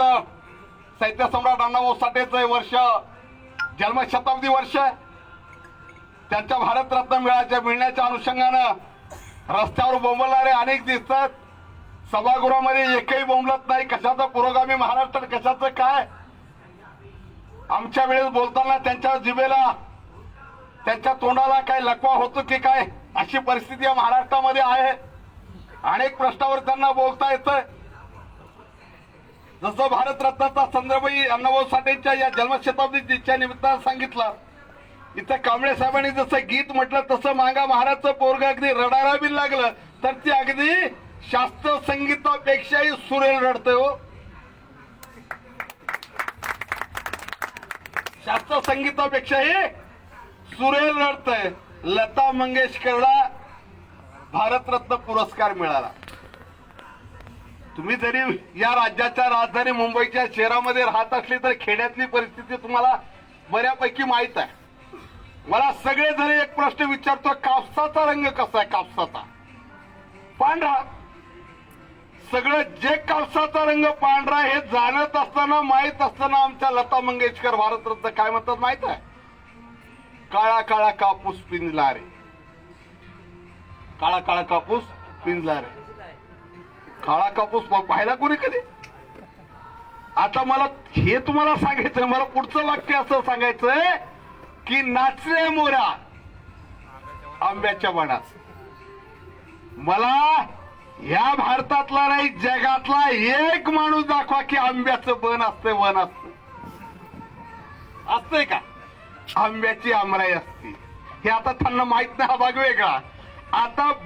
भारतरत्न साहित्य सम्राट अण्णाभाऊ साठेचं वर्ष जन्मशताब्दी वर्ष. आहे. त्यांच्या भारतरत्न मिळाच्या मिळण्याच्या अनुषंगानं रस्त्यावर बोंबलणारे अनेक दिसतात. सभागृहामध्ये एकही बोंबलत नाही. कशाचं पुरोगामी महाराष्ट्र कशाचं काय? आमच्या वेळेस बोलताना त्यांच्या जिभेला त्यांच्या तोंडाला काय लकवा होतो की काय? अशी परिस्थिती या महाराष्ट्रामध्ये आहे. अनेक प्रश्नावर त्यांना बोलता येतं. जसं भारतरत्नाचा संदर्भही अण्णाभाऊ साठेंच्या या जन्मशताब्दीच्या निमित्तानं सांगितलं इथं कांबळे साहेबांनी जसं गीत म्हटलं तसं मागा महाराजचं पोरग अगदी रडायला बी लागलं. तर ती अगदी शास्त्र संगीतापेक्षाही सुरेल रडतंय हो. शास्त्र संगीतापेक्षाही सुरेल रडतंय. लता मंगेशकरला भारतरत्न पुरस्कार मिळाला. तुम्ही जरी या राज्याच्या राजधानी मुंबईच्या शहरामध्ये राहत असली तर खेड्यातली परिस्थिती तुम्हाला बऱ्यापैकी माहीत आहे. मला सगळे जण एक प्रश्न विचारतो कापसाचा रंग कसा आहे कापसाचा? पांढरा. सगळं जे कापसाचा रंग पांढरा हे जाणत असताना माहीत असताना आमच्या लता मंगेशकर भारतरत्न काय म्हणतात माहीत आहे? काळा काळा कापूस पिंजला रे. काळा काळा कापूस पिंजला रे. काळा कापूस प- पाहिला कोणी कधी? आता मला हे तुम्हाला सांगायचं मला पुढचं वाक्य असं सांगायचंय की नाचले मोरा आंब्याच्या वनात. मला ह्या भारतातला नाही जगातला एक माणूस दाखवा की आंब्याचं बन असतंय वन असत असतंय का? आंब्याची आमराई असते. हे आता त्यांना माहीत नाही हा भाग वेगळा. आता